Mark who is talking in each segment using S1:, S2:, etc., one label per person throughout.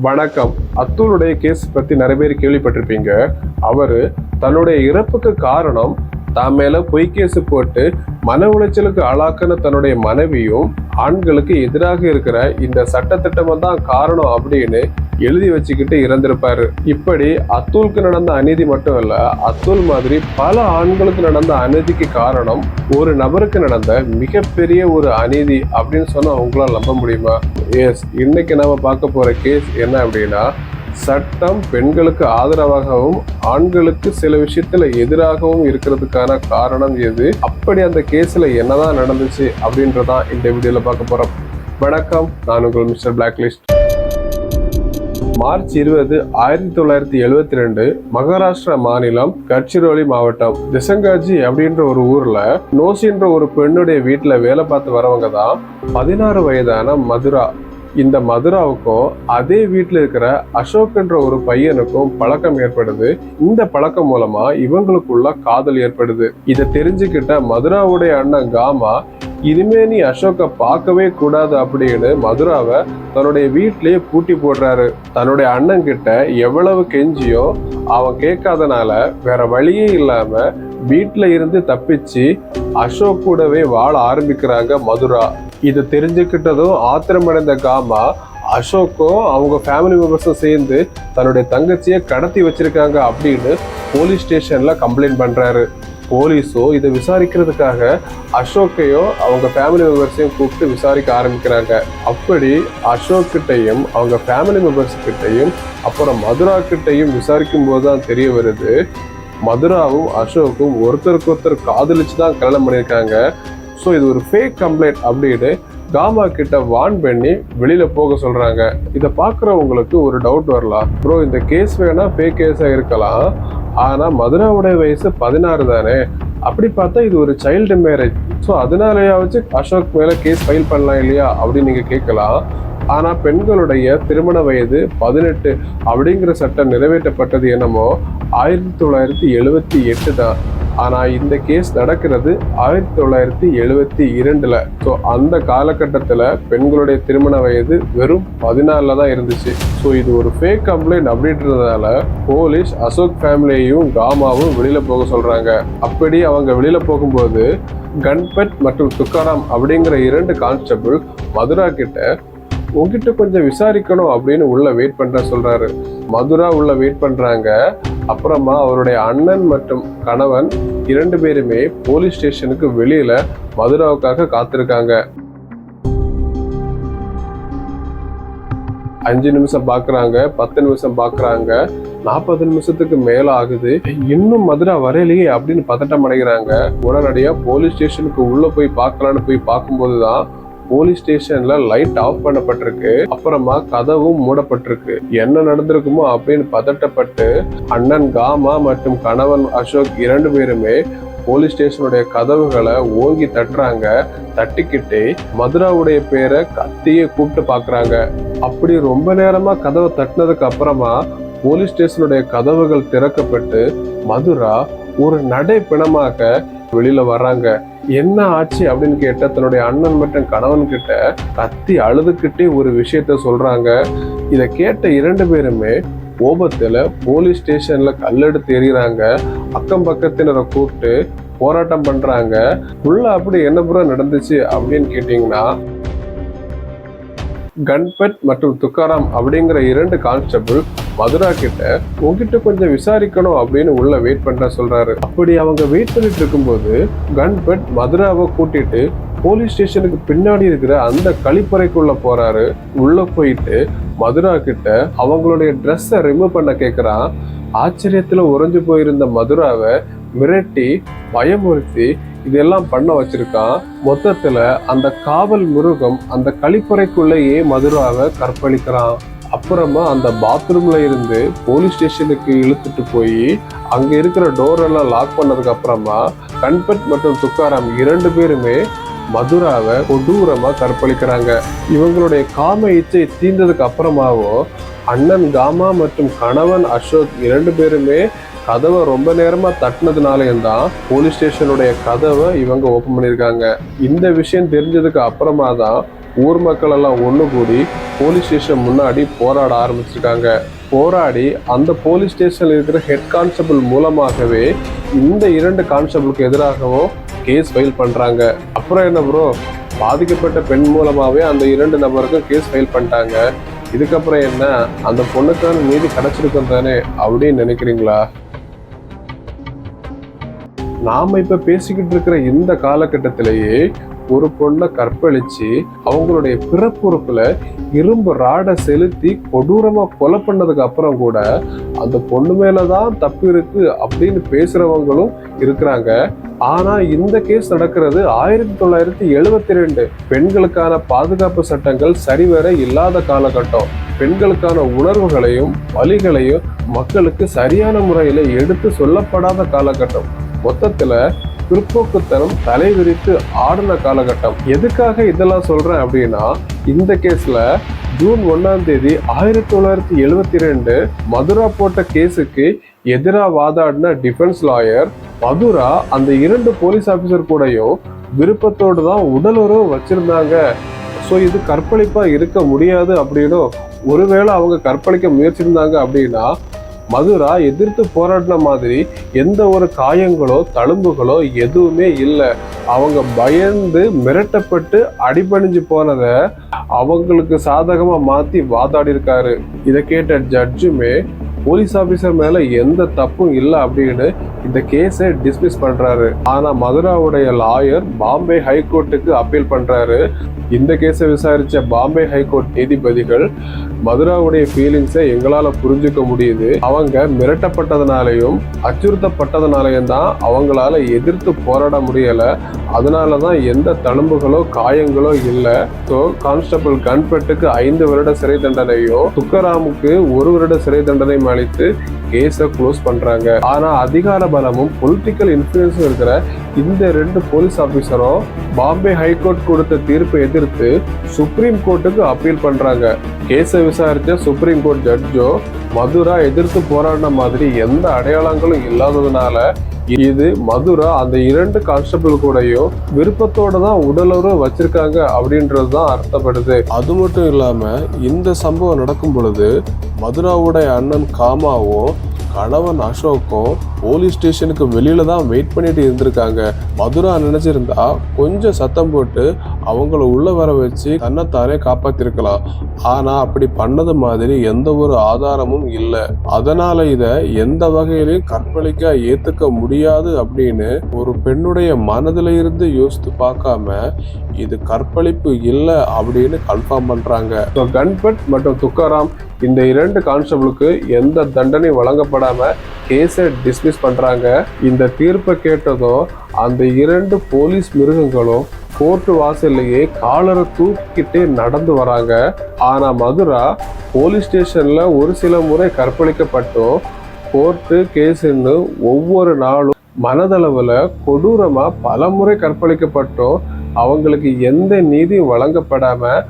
S1: வணக்கம். அத்தூருடைய கேஸ் பற்றி நிறைய பேர் கேள்விப்பட்டிருப்பீங்க. அவர் தன்னுடைய இறப்புக்கு காரணம் தான் மேல பொய் போட்டு மன உளைச்சலுக்கு ஆளாக்கின தன்னுடைய மனைவியும் ஆண்களுக்கு எதிராக இருக்கிற இந்த சட்டத்திட்டமும் தான் காரணம் அப்படின்னு எழுதி வச்சுக்கிட்டு இறந்திருப்பாரு. இப்படி அத்துலுக்கு நடந்த அநீதி மட்டும் இல்ல அத்துல் மாதிரி பல ஆண்களுக்கு நடந்த அநீதிக்கு காரணம் ஒரு நபருக்கு நடந்த மிகப்பெரிய ஒரு அநீதி அப்படின்னு சொன்னா உங்களால் நம்ப முடியுமா? எஸ் இன்னைக்கு நாம பார்க்க போற கேஸ் என்ன அப்படின்னா சட்டம் பெண்களுக்கு ஆதரவாகவும் ஆண்களுக்கு சில விஷயத்துல எதிராகவும் இருக்கிறதுக்கான காரணம் எது? அப்படி அந்த கேஸ்ல என்னதான் நடந்துச்சு அப்படின்றதான் இந்த வீடியோல பார்க்க போறோம். வணக்கம் நான் உங்கள் மிஸ்டர் பிளாக்லிஸ்ட் மார்ச் இருபது ஆயிரத்தி தொள்ளாயிரத்தி எழுவத்தி ரெண்டு மகாராஷ்டிரா மாநிலம் கட்சிரோலி மாவட்டம். திசங்காஜி அப்படின்ற ஒரு ஊர்ல நோசின்ற ஒரு பெண்ணுடைய வீட்டுல வேலை பார்த்து வரவங்க தான் பதினாறு வயதான மதுரா. இந்த மதுராவுக்கும் அதே வீட்டில் இருக்கிற அசோக்ன்ற ஒரு பையனுக்கும் பழக்கம் ஏற்படுது. இந்த பழக்கம் மூலமா இவங்களுக்குள்ள காதல் ஏற்படுது. இதை தெரிஞ்சுக்கிட்ட மதுராவுடைய அண்ணன் காமா இனிமே நீ அசோக்கை பார்க்கவே கூடாது அப்படின்னு மதுராவை தன்னுடைய வீட்டிலேயே பூட்டி போடுறாரு. தன்னுடைய அண்ணன் கிட்ட எவ்வளவு கெஞ்சியோ அவன் கேட்காதனால வேற வழியே இல்லாம வீட்டில் இருந்து தப்பிச்சு அசோக் கூடவே வாழ ஆரம்பிக்கிறாங்க மதுரா. இதை தெரிஞ்சுக்கிட்டதும் ஆத்திரமடைந்த காமா அசோக்கும் அவங்க ஃபேமிலி மெம்பர்ஸும் சேர்ந்து தன்னுடைய தங்கச்சியை கடத்தி வச்சிருக்காங்க அப்படின்னு போலீஸ் ஸ்டேஷன்ல கம்ப்ளைண்ட் பண்றாரு. போலீஸோ இதை விசாரிக்கிறதுக்காக அசோக்கையும் அவங்க ஃபேமிலி மெம்பர்ஸையும் கூப்பிட்டு விசாரிக்க ஆரம்பிக்கிறாங்க. அப்படி அசோக் கிட்டையும் அவங்க ஃபேமிலி மெம்பர்ஸ் கிட்டையும் அப்புறம் மதுரா கிட்டையும் விசாரிக்கும் போது தான் தெரிய வருது மதுராவும் அசோக்கும் ஒருத்தருக்கு ஒருத்தர் காதலிச்சு தான் கல்யாணம் பண்ணியிருக்காங்க. ஸோ இது ஒரு ஃபேக் கம்ப்ளைண்ட் அப்படின்னு காமா கிட்ட வான் பண்ணி வெளியில போக சொல்றாங்க. இதை பார்க்குறவங்களுக்கு ஒரு டவுட் வரலாம். ப்ரோ இந்த கேஸ் வேணா ஃபேக் கேஸாக இருக்கலாம். ஆனால் மதுராவுடைய வயசு பதினாறு தானே? அப்படி பார்த்தா இது ஒரு சைல்டு மேரேஜ் ஸோ அதனாலயாவது அசோக் மேலே கேஸ் ஃபைல் பண்ணலாம் இல்லையா அப்படின்னு நீங்கள் கேட்கலாம். ஆனால் பெண்களுடைய திருமண வயது பதினெட்டு அப்படிங்கிற சட்டம் நிறைவேற்றப்பட்டது என்னமோ ஆயிரத்தி தொள்ளாயிரத்தி எழுபத்தி எட்டு தான். ஆனால் இந்த கேஸ் நடக்கிறது ஆயிரத்தி தொள்ளாயிரத்தி எழுபத்தி இரண்டில். ஸோ அந்த காலகட்டத்தில் பெண்களுடைய திருமண வயது வெறும் பதினாலில் தான் இருந்துச்சு. ஸோ இது ஒரு ஃபேக் கம்ப்ளைண்ட் அப்படின்றதுனால போலீஸ் அசோக் ஃபேமிலியையும் காமாவும் வெளியில் போக சொல்கிறாங்க அப்படி அவங்க வெளியில் போகும்போது கன்பட் மற்றும் துக்காராம் அப்படிங்கிற இரண்டு கான்ஸ்டபிள் மதுரா கிட்ட உங்ககிட்ட கொஞ்சம் விசாரிக்கணும் அப்படின்னு உள்ள வெயிட் பண்ற சொல்றாரு. மதுரா உள்ள வெயிட் பண்றாங்க. அப்புறமா அவருடைய அண்ணன் மற்றும் கணவன் இரண்டு பேருமே போலீஸ் ஸ்டேஷனுக்கு வெளியில மதுராவுக்காக காத்திருக்காங்க. அஞ்சு நிமிஷம் பாக்குறாங்க பத்து நிமிஷம் பாக்குறாங்க. நாற்பது நிமிஷத்துக்கு மேல ஆகுது. இன்னும் மதுரா வரையிலேயே அப்படின்னு பதட்டம் அடைகிறாங்க. உடனடியா போலீஸ் ஸ்டேஷனுக்கு உள்ள போய் பார்க்கலான்னு போய் பார்க்கும்போதுதான் போலீஸ் ஸ்டேஷன்ல லைட் ஆஃப் பண்ணப்பட்டிருக்கு. அப்புறமா கதவும் மூடப்பட்டிருக்கு. என்ன நடந்திருக்குமோ அப்படின்னு பதட்டப்பட்டு அண்ணன் காமா மற்றும் கணவன் அசோக் இரண்டு பேருமே போலீஸ் ஸ்டேஷனுடைய கதவுகளை ஓங்கி தட்டுறாங்க. தட்டிக்கிட்டே மதுராவுடைய பேரை கத்தியே கூப்பிட்டு பாக்குறாங்க. அப்படி ரொம்ப நேரமா கதவை தட்டினதுக்கு அப்புறமா போலீஸ் ஸ்டேஷனுடைய கதவுகள் திறக்கப்பட்டு மதுரா ஒரு நடை பிணமாக வெளியில வர்றாங்க. என்ன ஆச்சு அப்படின்னு கேட்ட தன்னுடைய அண்ணன் மற்றும் கணவன் கிட்ட கத்தி அழுதுகிட்டே ஒரு விஷயத்த சொல்றாங்க. இதை கேட்ட இரண்டு பேருமே கோபத்தில் போலீஸ் ஸ்டேஷன்ல கல்லெடுத்து எறிகிறாங்க. அக்கம் பக்கத்தினரை கூப்பிட்டு போராட்டம் பண்றாங்க. உள்ள அப்படி என்ன புற நடந்துச்சு அப்படின்னு கேட்டிங்கன்னா கன்பட் மற்றும் துக்காராம் அப்படிங்கிற இரண்டு கான்ஸ்டபிள் மதுரா கிட்ட உங்ககிட்ட கொஞ்சம் விசாரிக்கணும் அப்படின்னு உள்ள வெயிட் பண்ற சொல்றாரு. அப்படி அவங்க வெயிட் பண்ணிட்டு இருக்கும்போது கன்பட் மதுராவை கூட்டிட்டு போலீஸ் ஸ்டேஷனுக்கு பின்னாடி இருக்கிற அந்த கழிப்பறைக்குள்ள போறாரு. உள்ள போயிட்டு மதுரா கிட்ட அவங்களுடைய ட்ரெஸ்ஸை ரிமூவ் பண்ண கேட்குறான் ஆச்சரியத்துல உறைஞ்சு போயிருந்த மதுராவை மிரட்டி பயமுறுத்தி இதெல்லாம் பண்ண வச்சிருக்கான். மொத்தத்துல அந்த காவல் மிருகம் அந்த கழிப்பறைக்குள்ளேயே மதுராவை கற்பழிக்கிறான். அப்புறமா அந்த பாத்ரூம்ல இருந்து போலீஸ் ஸ்டேஷனுக்கு இழுத்துட்டு போய் அங்க இருக்கிற டோர் எல்லாம் லாக் பண்ணதுக்கு அப்புறமா கண்பட் மற்றும் துக்காராம் இரண்டு பேருமே மதுராவை கொடூரமா கற்பழிக்கிறாங்க. இவங்களுடைய காம இச்சை தீர்ந்ததுக்கு அப்புறமாவோ அண்ணன் காமா மற்றும் கணவன் அசோக் இரண்டு பேருமே கதவை ரொம்ப நேரமா தட்டினதுனாலையும் தான் போலீஸ் ஸ்டேஷனுடைய கதவை இவங்க ஓப்பன் பண்ணியிருக்காங்க. இந்த விஷயம் தெரிஞ்சதுக்கு அப்புறமா தான் ஊர் மக்கள் எல்லாம் ஒன்று கூடி போலீஸ் ஸ்டேஷன் முன்னாடி போராட ஆரம்பிச்சிருக்காங்க. போராடி அந்த போலீஸ் ஸ்டேஷன்ல இருக்கிற ஹெட் கான்ஸ்டபிள் மூலமாகவே இந்த இரண்டு கான்ஸ்டபிளுக்கு எதிராகவும் கேஸ் ஃபைல் பண்றாங்க. அப்புறம் என்ன ப்ரோ பாதிக்கப்பட்ட பெண் மூலமாவே அந்த இரண்டு நபருக்கும் கேஸ் ஃபைல் பண்ணிட்டாங்க. இதுக்கப்புறம் என்ன? அந்த பொண்ணுக்கான நீதி கிடைச்சிருக்கும் தானே அப்படின்னு நினைக்கிறீங்களா? நாம இப்ப பேசிக்கிட்டு இருக்கிற இந்த காலகட்டத்திலேயே ஒரு பொண்ணை கற்பழிச்சு அவங்களுடைய பிறப்புறுப்புல இரும்பு ராடை செலுத்தி கொடூரமா கொலை பண்ணதுக்கு அப்புறம் கூட அந்த பொண்ணு மேலதான் தப்பு இருக்கு அப்படின்னு பேசுறவங்களும் இருக்கிறாங்க. ஆனா இந்த கேஸ் நடக்கிறது ஆயிரத்தி தொள்ளாயிரத்தி எழுபத்தி ரெண்டு பெண்களுக்கான பாதுகாப்பு சட்டங்கள் சரிவர இல்லாத காலகட்டம். பெண்களுக்கான உணர்வுகளையும் வழிகளையும் மக்களுக்கு சரியான முறையில எடுத்து சொல்லப்படாத காலகட்டம். மொத்தத்துல பிற்போக்குத்தனம் தலை விரித்து ஆடின காலகட்டம். எதுக்காக இதெல்லாம் சொல்றேன் அப்படின்னா இந்த கேஸ்ல ஜூன் ஒன்னாம் தேதி ஆயிரத்தி தொள்ளாயிரத்தி எழுவத்தி ரெண்டு மதுரா போட்ட கேஸுக்கு எதிராக வாதாடின டிஃபென்ஸ் லாயர் மதுரா அந்த இரண்டு போலீஸ் ஆபீசர் கூடயும் விருப்பத்தோடு தான் உடலுறவு வச்சிருந்தாங்க. ஸோ இது கற்பழிப்பாக இருக்க முடியாது அப்படின்னும் ஒருவேளை அவங்க கற்பழிக்க முயற்சிருந்தாங்க அப்படின்னா மதுரா எதிர்த்து போராடின மாதிரி எந்த ஒரு காயங்களோ தழும்புகளோ எதுவுமே இல்லை. அவங்க பயந்து மிரட்டப்பட்டு அடிபணிஞ்சு போனதை அவங்களுக்கு சாதகமாக மாற்றி வாதாடி இருக்காரு இதை கேட்ட ஜட்ஜுமே போலீஸ் ஆஃபீஸர் மேல எந்த தப்பும் இல்லை அப்படின்னு இந்த கேஸை டிஸ்மிஸ் பண்றாரு. ஆனா மதுராவுடைய லாயர் பாம்பே ஹைகோர்ட்டுக்கு அப்பீல் பண்றாரு. இந்த கேஸை விசாரிச்ச பாம்பே ஹைகோர்ட் நீதிபதிகள் மதுராவுடைய ஃபீலிங்ஸை எங்களால புரிஞ்சுக்க முடியுது. அவங்க மிரட்டப்பட்டதுனாலையும் அச்சுறுத்தப்பட்டதுனாலையும் தான் அவங்களால எதிர்த்து போராட முடியல. அதனால தான் எந்த தழும்புகளோ காயங்களோ இல்லை. ஸோ கான்ஸ்டபிள் கன்பெட்டுக்கு ஐந்து வருட சிறை தண்டனையோ துக்கராமுக்கு ஒரு வருட சிறை தண்டனையும் அளித்து கேஸை க்ளோஸ் பண்ணுறாங்க ஆனால் அதிகார பலமும் பொலிட்டிக்கல் இன்ஃப்ளூயன்ஸும் இருக்கிற இந்த ரெண்டு போலீஸ் ஆஃபீஸரும் பாம்பே ஹைகோர்ட் கொடுத்த தீர்ப்பை எதிர்த்து சுப்ரீம் கோர்ட்டுக்கு அப்பீல் பண்ணுறாங்க கேஸை விசாரித்த சுப்ரீம் கோர்ட் ஜட்ஜோ மதுரா எதிர்த்து போராடின மாதிரி எந்த அடையாளங்களும் இல்லாததுனால இது மதுரா அந்த இரண்டு கான்ஸ்டபிள் கூடயும் விருப்பத்தோட தான் உடலுறவு வச்சிருக்காங்க அப்படின்றது தான் அர்த்தப்படுது. அது மட்டும் இல்லாம இந்த சம்பவம் நடக்கும் பொழுது மதுராவுடைய அண்ணன் காமாவும் கணவன் அசோக்கும் போலீஸ் ஸ்டேஷனுக்கு வெளியில தான் வெயிட் பண்ணிட்டு இருந்திருக்காங்க. மதுரா நினைச்சிருந்தா கொஞ்சம் சத்தம் போட்டு அவங்கள உள்ள வர வச்சு தன்னைத்தானே காப்பாத்திருக்கலாம். ஆனா அப்படி பண்ணது மாதிரி எந்த ஒரு ஆதாரமும் இல்லை. அதனால இத எந்த வகையிலும் கற்பழிக்க ஏத்துக்க முடியாது அப்படின்னு ஒரு பெண்ணுடைய மனதில இருந்து யோசித்து பார்க்காம இது கற்பழிப்பு இல்லை அப்படின்னு கன்ஃபார்ம் பண்றாங்க. கன்பட் மற்றும் துக்காராம் இந்த இரண்டு கான்ஸ்டபிளுக்கு எந்த தண்டனை வழங்கப்படாம கேஸை டிஸ்மிஸ் பண்றாங்க. இந்த தீர்ப்பை கேட்டதும் அந்த இரண்டு போலீஸ் மிருகங்களும் கோர்ட்டு வாசல்லையே காலரை தூக்கிக்கிட்டே நடந்து வராங்க. ஆனா மதுரா போலீஸ் ஸ்டேஷன்ல ஒரு சில முறை கற்பழிக்கப்பட்டும் கோர்ட்டு கேஸுன்னு ஒவ்வொரு நாளும் மனதளவில் கொடூரமாக பல முறை கற்பழிக்கப்பட்டும். அவங்களுக்கு எந்த நீதியும் வழங்கப்படாமல்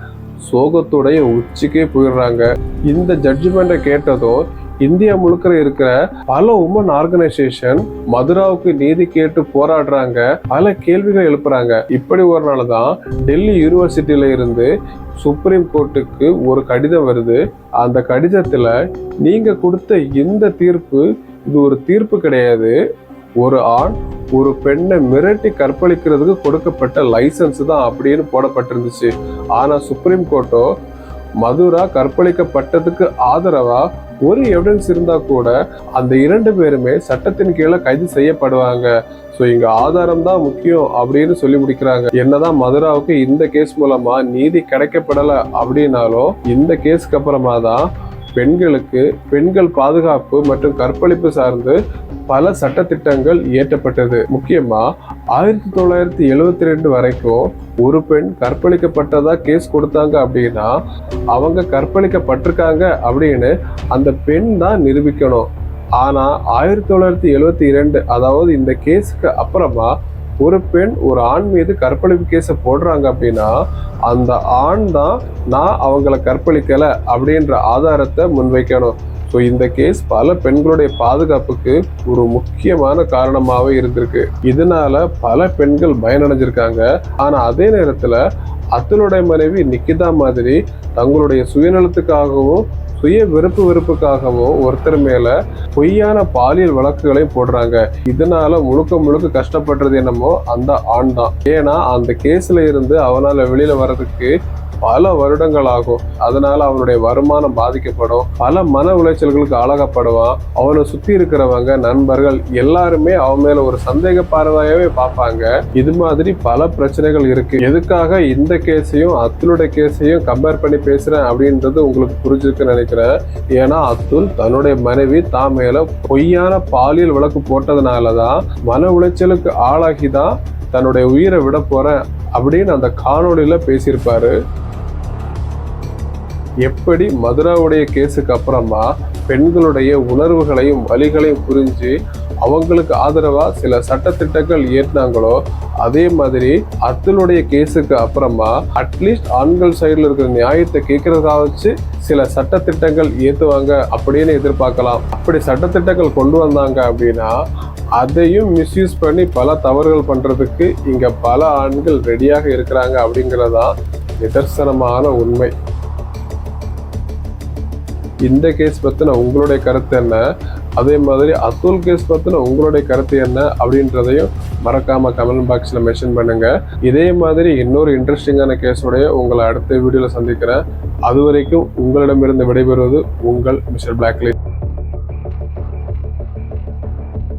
S1: சோகத்துடைய உச்சிக்கே போயிடுறாங்க. இந்த ஜட்ஜ்மெண்ட்டை கேட்டதும் இந்தியா முழுக்க இருக்கிற பல உமன் ஆர்கனைசேஷன் மதுராவுக்கு நீதி கேட்டு போராடுறாங்க. பல கேள்விகள் எழுப்புறாங்க. இப்படி ஒரு நாள் தான் டெல்லி யூனிவர்சிட்டியில இருந்து சுப்ரீம் கோர்ட்டுக்கு ஒரு கடிதம் வருது. அந்த கடிதத்துல நீங்க கொடுத்த இந்த தீர்ப்பு இது ஒரு தீர்ப்பு கிடையாது. ஒரு ஆண் ஒரு பெண்ணை மிரட்டி கற்பழிக்கிறதுக்கு கொடுக்கப்பட்ட லைசன்ஸ் தான் அப்படின்னு போடப்பட்டிருந்துச்சு. ஆனால் சுப்ரீம் கோர்ட்டோ மதுரா கற்பழிக்கப்பட்டதுக்கு ஆதரவா ஒரு எவிடன்ஸ் இருந்தா கூட அந்த இரண்டு பேருமே சட்டத்தின் கீழே கைது செய்யப்படுவாங்க. ஸோ இங்க ஆதாரம் தான் முக்கியம் அப்படின்னு சொல்லி முடிக்கிறாங்க. என்னதான் மதுராவுக்கு இந்த கேஸ் மூலமா நீதி கிடைக்கப்படல அப்படின்னாலும் இந்த கேஸ்க்கு அப்புறமா தான் பெண்களுக்கு பெண்கள் பாதுகாப்பு மற்றும் கற்பழிப்பு சார்ந்து பல சட்டத்திட்டங்கள் இயற்றப்பட்டது. முக்கியமா ஆயிரத்தி தொள்ளாயிரத்தி எழுவத்தி ரெண்டு வரைக்கும் ஒரு பெண் கற்பழிக்கப்பட்டதா கேஸ் கொடுத்தாங்க அப்படின்னா அவங்க கற்பழிக்கப்பட்டிருக்காங்க அப்படின்னு அந்த பெண் தான் நிரூபிக்கணும். ஆனா ஆயிரத்தி தொள்ளாயிரத்தி எழுவத்தி இரண்டு அதாவது இந்த கேஸுக்கு அப்புறமா ஒரு பெண் ஒரு ஆண் மீது கற்பழிப்பு கேஸை போடுறாங்க அப்படின்னா அந்த ஆண் தான் நான் அவங்கள கற்பழிக்கல அப்படின்ற ஆதாரத்தை முன்வைக்கணும். ஸோ இந்த கேஸ் பல பெண்களுடைய பாதுகாப்புக்கு ஒரு முக்கியமான காரணமாகவே இருந்திருக்கு. இதனால பல பெண்கள் பயனடைஞ்சிருக்காங்க. ஆனால் அதே நேரத்தில் அத்தனுடைய மனைவி நிக்கிதா மாதிரி தங்களுடைய சுயநலத்துக்காகவும் சுய விருப்பு வெறுப்புக்காகவும் ஒருத்தர் மேல பொய்யான பாலியல் வழக்குகளை போடுறாங்க. இதனால முழுக்க முழுக்க கஷ்டப்படுறது என்னமோ அந்த ஆண் தான். ஏன்னா அந்த கேஸ்ல இருந்து அவனால வெளியில வர்றதுக்கு பல வருடங்கள் ஆகும் அதனால அவனுடைய வருமானம் பாதிக்கப்படும். பல மன உளைச்சல்களுக்கு ஆளாகப்படுவான் அவனை சுத்தி இருக்கிறவங்க நண்பர்கள் எல்லாருமே அவன் மேல ஒரு சந்தேக பார்வையாவே பார்ப்பாங்க. இது மாதிரி பல பிரச்சனைகள் இருக்கு. எதுக்காக இந்த கேஸையும் அத்துலுடைய கேஸையும் கம்பேர் பண்ணி பேசுறேன் அப்படின்றது உங்களுக்கு புரிஞ்சிருக்குன்னு நினைக்கிறேன். ஏன்னா அத்துல் தன்னுடைய மனைவி தான் மேல பொய்யான பாலியல் வழக்கு போட்டதுனாலதான் மன உளைச்சலுக்கு ஆளாகி தான் தன்னுடைய உயிரை விட போறேன் அப்படின்னு அந்த காணொளியில பேசியிருப்பாரு. எப்படி மதுராவுடைய கேஸுக்கு அப்புறமா பெண்களுடைய உணர்வுகளையும் வலிகளையும் புரிஞ்சு அவங்களுக்கு ஆதரவாக சில சட்டத்திட்டங்கள் ஏற்றினாங்களோ அதே மாதிரி அத்துலுடைய கேஸுக்கு அப்புறமா அட்லீஸ்ட் ஆண்கள் சைடில் இருக்கிற நியாயத்தை கேட்கறதா வச்சு சில சட்டத்திட்டங்கள் ஏற்றுவாங்க அப்படின்னு எதிர்பார்க்கலாம். அப்படி சட்டத்திட்டங்கள் கொண்டு வந்தாங்க அப்படின்னா அதையும் மிஸ்யூஸ் பண்ணி பல தவறுகள் பண்ணுறதுக்கு இங்கே பல ஆண்கள் ரெடியாக இருக்கிறாங்க அப்படிங்கிறதான் நிதர்சனமான உண்மை. இந்த கேஸ் பற்றின உங்களுடைய கருத்து என்ன? அதே மாதிரி அத்துல் கேஸ் பற்றின உங்களுடைய கருத்து என்ன? அப்படின்றதையும் மறக்காமல் கமெண்ட் பாக்ஸில் மென்ஷன் பண்ணுங்கள் இதே மாதிரி இன்னொரு இன்ட்ரெஸ்டிங்கான கேஸோடைய உங்களை அடுத்த வீடியோவில் சந்திக்கிறேன். அது வரைக்கும் உங்களிடமிருந்து விடைபெறுவது உங்கள் மிஸ்டர் பிளாக்லி